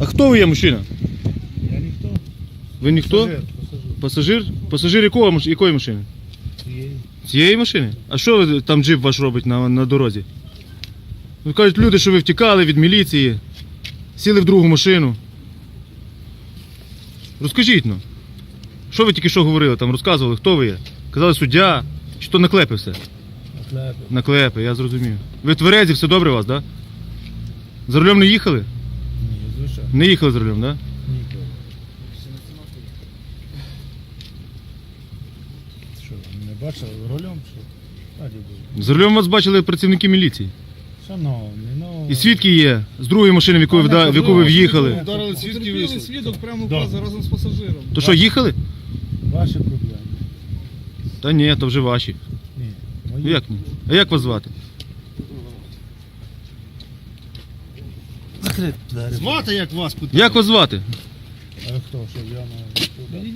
А хто ви є мужчина? Я ніхто. Ви ніхто? Пасажир, пасажир. Пасажир? Якого, якої машини? Цієї. Цієї машини? А що ви- там джип ваш робить на, на дорозі? Ви кажуть, люди, що ви втікали від міліції, сіли в другу машину. Розкажіть ну. Що ви тільки що говорили там, розказували, хто ви є? Казали суддя, чи то наклепи все? Наклепи. Наклепи, я зрозумів. Ви тверезі, все добре у вас, так? Да? За рулем не їхали? Звичайно. Не їхали за рулем, так? Да? Ніколи. Що, не бачили рулем? Що? За рулем вас бачили працівники міліції. Шановні, ну... І свідки є з другої машини, в яку ви, Пане в яку ви в'їхали. Ударили свідки вийшли. свідок прямо Да. впав разом з пасажиром. То що, їхали? Ваші проблеми. Та ні, то вже ваші. Ні. Ну, Мої. Як ні? А як вас звати? Закрити. Звати як вас питали? Як вас звати? А хто, що я маю?